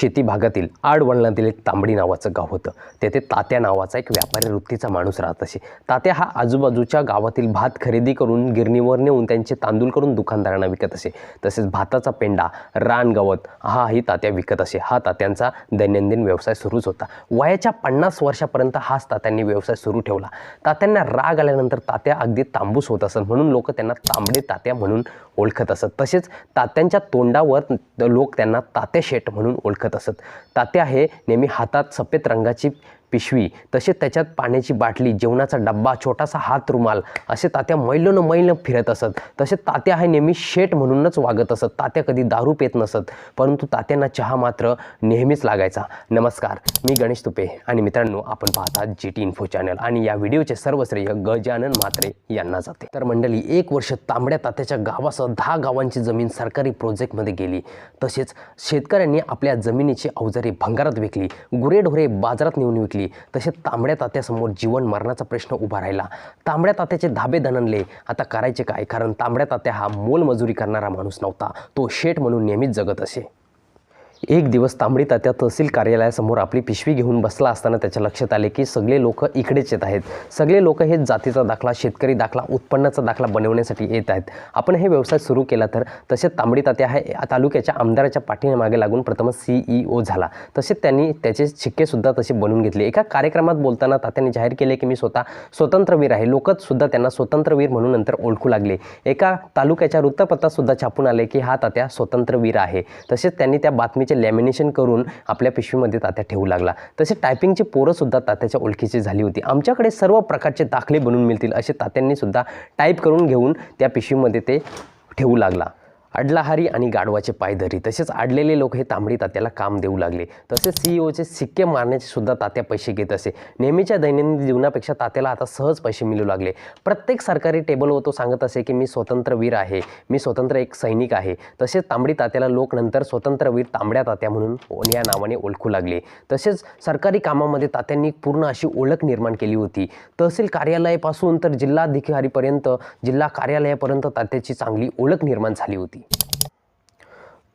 शेती भागातील आडवळणातील एक तांबडी नावाचं गाव होतं. तेथे तात्या नावाचा एक व्यापारी वृत्तीचा माणूस राहत असे. तात्या हा आजूबाजूच्या गावातील भात खरेदी करून गिरणीवर नेऊन त्यांचे तांदूळ करून दुकानदारांना विकत असे. तसेच भाताचा पेंडा रान गवत हाही तात्या विकत असे. हा तात्यांचा दैनंदिन व्यवसाय सुरूच होता. वयाच्या पन्नास वर्षापर्यंत हाच तात्यांनी व्यवसाय सुरू ठेवला. तात्यांना राग आल्यानंतर तात्या अगदी तांबूस होत असत म्हणून लोक त्यांना तांबडे तात्या म्हणून ओळखत असत. तसेच तात्यांच्या तोंडावर लोक त्यांना तात्या शेट म्हणून ओळखत असत. तात्या हे नेहमी हातात सफेद रंगाची पिशवी तसेच त्याच्यात पाण्याची बाटली जेवणाचा डब्बा छोटासा हात रुमाल असे तात्या मैलन मैल फिरत असत. तसे तात्या हे नेहमी शेट म्हणूनच वागत असत. तात्या कधी दारू पेत नसत परंतु तात्यांना चहा मात्र नेहमीच लागायचा. नमस्कार मी गणेश तुपे आणि मित्रांनो आपण पाहता जी टी इन्फो चॅनल आणि या व्हिडिओचे सर्व श्रेय गजानन म्हात्रे यांना जाते. तर मंडळी एक वर्ष तांबड्या तात्याच्या गावासह दहा गावांची जमीन सरकारी प्रोजेक्टमध्ये गेली. तसेच शेतकऱ्यांनी आपल्या जमिनीची अवजारे भंगारात विकली. गुरेढोरे बाजारात नेऊन विकली. तसेच तांबड्या तात्यासमोर जीवन मरणाचा प्रश्न उभा राहिला. तांबड्या तात्याचे धाबे दणनले आता करायचे काय? कारण तांबड्या तात्या हा मोलमजुरी करणारा माणूस नव्हता. तो शेठ म्हणून नेहमीच जगत असे. एक दिवस तांबडी तात्या तहसील कार्यालयासमोर आपली पिशवी घेऊन बसला असताना त्याच्या लक्षात आले की सगळे लोक इकडेच येत आहेत. सगळे लोक हे जातीचा दाखला शेतकरी दाखला उत्पन्नाचा दाखला बनवण्यासाठी येत आहेत. आपण हे व्यवसाय सुरू केला तर? तसेच तांबडी तात्या हा तालुक्याच्या आमदाराच्या पाठीमागे लागून प्रथमच सीईओ झाला. तसेच त्यांनी त्याचे शिक्केसुद्धा तसे बनवून घेतले. एका कार्यक्रमात बोलताना तात्यांनी जाहीर केले की मी स्वतः स्वतंत्रवीर आहे. लोकसुद्धा त्यांना स्वतंत्रवीर म्हणून नंतर ओळखू लागले. एका तालुक्याच्या वृत्तपत्रातसुद्धा छापून आले की हा तात्या स्वतंत्रवीर आहे. तसेच त्यांनी त्या बातमीचे लॅमिनेशन करून आपल्या पिशवीमध्ये तात्या ठेवू लागला. तसे टायपिंगची पोरंसुद्धा तात्याच्या ओळखीची झाली होती. आमच्याकडे सर्व प्रकारचे दाखले बनवून मिळतील असे तात्यांनीसुद्धा टाईप करून घेऊन त्या पिशवीमध्ये ते ठेवू लागला. अडलाहारी आणि गाढवाचे पायधरी तसेच अडलेले लोक हे तांबडी तात्याला काम देऊ लागले. तसेच सीईओचे सिक्के मारण्याचे सुद्धा तात्या पैसे घेत असे. नेहमीच्या दैनंदिन जीवनापेक्षा तात्याला आता सहज पैसे मिळू लागले. प्रत्येक सरकारी टेबलवर तो सांगत असे की मी स्वतंत्रवीर आहे. मी स्वतंत्र एक सैनिक आहे. तसेच तांबडी तात्याला लोक नंतर स्वतंत्रवीर तांबड्या तात्या म्हणून या नावाने ओळखू लागले. तसेच सरकारी कामामध्ये तात्यांनी पूर्ण अशी ओळख निर्माण केली होती. तहसील कार्यालयापासून तर जिल्हाधिकारीपर्यंत जिल्हा कार्यालयापर्यंत तात्याची चांगली ओळख निर्माण झाली होती.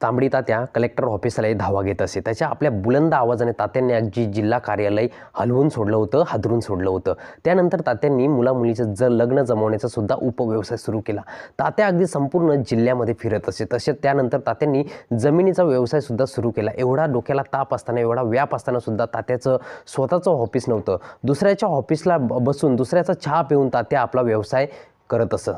तांबडी तात्या कलेक्टर ऑफिसलाही धावा घेत असे. त्याच्या आपल्या बुलंद आवाजाने तात्यांनी अगदी जिल्हा कार्यालय हलवून सोडलं होतं हादरून सोडलं होतं. त्यानंतर तात्यांनी मुलामुलीचं ज लग्न जमवण्याचा सुद्धा उपव्यवसाय सुरू केला. तात्या अगदी संपूर्ण जिल्ह्यामध्ये फिरत असे. तसेच त्यानंतर तात्यांनी जमिनीचा व्यवसायसुद्धा सुरू केला. एवढा डोक्याला ताप असताना एवढा व्याप असताना सुद्धा तात्याचं स्वतःचं ऑफिस नव्हतं. दुसऱ्याच्या ऑफिसला ब- बसून दुसऱ्याचा चहा पिऊन तात्या आपला व्यवसाय करत असं.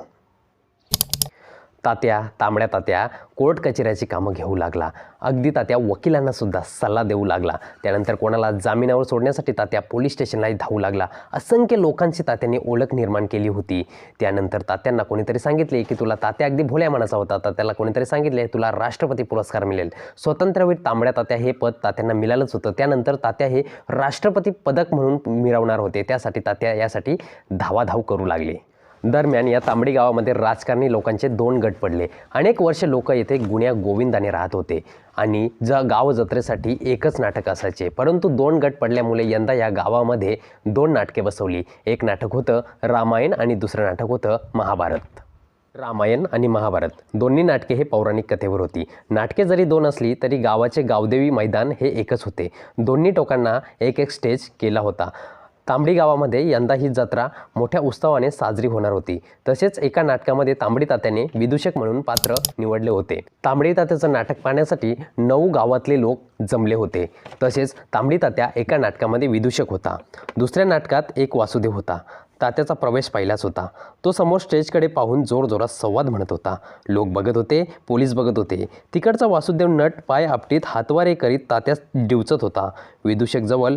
तात्या तांबड्या तात्या कोर्ट कचेऱ्याची कामं घेऊ लागला. अगदी तात्या वकिलांनासुद्धा सल्ला देऊ लागला. त्यानंतर कोणाला जामिनावर सोडण्यासाठी तात्या पोलीस स्टेशनलाही धावू लागला. असंख्य लोकांची तात्याने ओळख निर्माण केली होती. त्यानंतर तात्यांना कोणीतरी सांगितले की तुला तात्या अगदी भोल्या मनाचा होता. तात्याला कोणीतरी सांगितले तुला राष्ट्रपती पुरस्कार मिळेल. स्वतंत्रवीर तांबड्या तात्या हे पद तात्यांना मिळालंच होतं. त्यानंतर तात्या हे राष्ट्रपती पदक म्हणून मिळवणार होते. त्यासाठी तात्या यासाठी धावाधाव करू लागले. दरम्यान या तांबडी गावामध्ये राजकारणी लोकांचे दोन गट पडले. अनेक वर्ष लोक येथे गुण्या गोविंदाने राहत होते. आणि ज गाव जत्रेसाठी एकच नाटक असायचे. परंतु दोन गट पडल्यामुळे यंदा या गावामध्ये दोन नाटके बसवली. एक नाटक होतं रामायण आणि दुसरं नाटक होतं महाभारत. रामायण आणि महाभारत दोन्ही नाटके हे पौराणिक कथेवर होती. नाटके जरी दोन असली तरी गावाचे गावदेवी मैदान हे एकच होते. दोन्ही टोकांना एक एक स्टेज केला होता. तांबडी गावामध्ये यंदा ही जत्रा मोठ्या उत्सवाने साजरी होणार होती. तसेच एका नाटकामध्ये तांबडी तात्याने विदूषक म्हणून पात्र निवडले होते. तांबडी तात्याचं नाटक पाहण्यासाठी नऊ गावातले लोक जमले होते. तसेच तांबडी तात्या एका नाटकामध्ये विदूषक होता. दुसऱ्या नाटकात एक वासुदेव होता. तात्याचा प्रवेश पहिलाच होता. तो समोर स्टेजकडे पाहून जोरजोरात संवाद म्हणत होता. लोक बघत होते पोलीस बघत होते. तिकडचा वासुदेव नट पाय आपटीत हातवारे करीत तात्यास डिवचत होता. विदूषक जवळ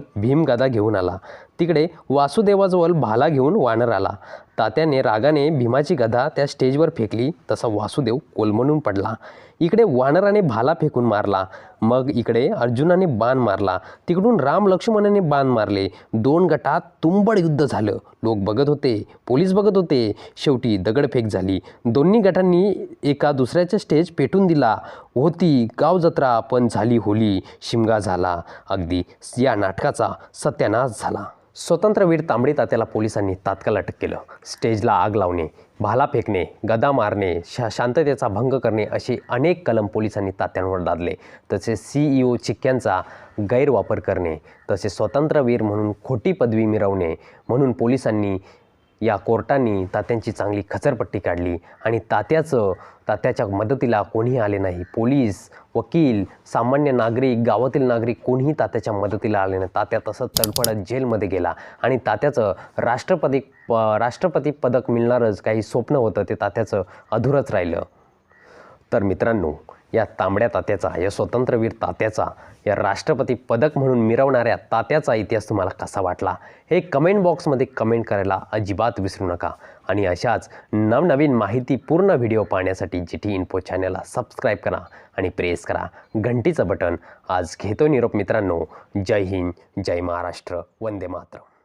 घेऊन आला. तिकडे वासुदेवाजवळ भाला घेऊन वानर आला. तात्याने रागाने भीमाची गदा त्या स्टेजवर फेकली. तसा वासुदेव कोलमडून पडला. इकडे वानराने भाला फेकून मारला. मग इकडे अर्जुनाने बाण मारला. तिकडून राम लक्ष्मणाने बाण मारले. दोन गटात तुंबड युद्ध झालं. लोक बघत होते. पोलीस बघत होते. शेवटी दगडफेक झाली. दोन्ही गटांनी एका दुसऱ्याचा स्टेज पेटून दिला. होती गाव जत्रा पण झाली होली. शिमगा झाला. अगदी या नाटकाचा सत्यानाश झाला. स्वतंत्रवीर तांबडी तात्याला पोलिसांनी तात्काळ अटक केलं. स्टेजला आग लावणे भाला फेकणे गदा मारणे शा शांततेचा भंग करणे असे अनेक कलम पोलिसांनी तात्यांवर दादले. तसेच सी ई ओ चिक्क्यांचा गैरवापर करणे तसेच स्वतंत्रवीर म्हणून खोटी पदवी मिरवणे म्हणून पोलिसांनी या कोर्टांनी तात्यांची चांगली खचरपट्टी काढली आणि तात्याचं तात्याच्या मदतीला कोणीही आले नाही. पोलीस वकील सामान्य नागरिक गावातील नागरिक कोणीही तात्याच्या मदतीला आले नाही. तात्या तसंच तडफडत जेलमध्ये गेला आणि तात्याचं राष्ट्रपती प राष्ट्रपती पदक मिळणारच काही स्वप्न होतं ते तात्याचं अधुरंच राहिलं. तर मित्रांनो या तांबड्या तात्याचा या स्वतंत्रवीर तात्याचा या राष्ट्रपती पदक म्हणून मिरवणाऱ्या तात्याचा इतिहास तुम्हाला कसा वाटला? हे कमेंट बॉक्समध्ये कमेंट करायला अजिबात विसरू नका. आणि अशाच नवनवीन माहितीपूर्ण व्हिडिओ पाहण्यासाठी जी टी इन्फो चॅनलला सबस्क्राईब करा आणि प्रेस करा घंटीचं बटन आज घेतो निरोप मित्रांनो. जय हिंद जय महाराष्ट्र. वंदे मातरम.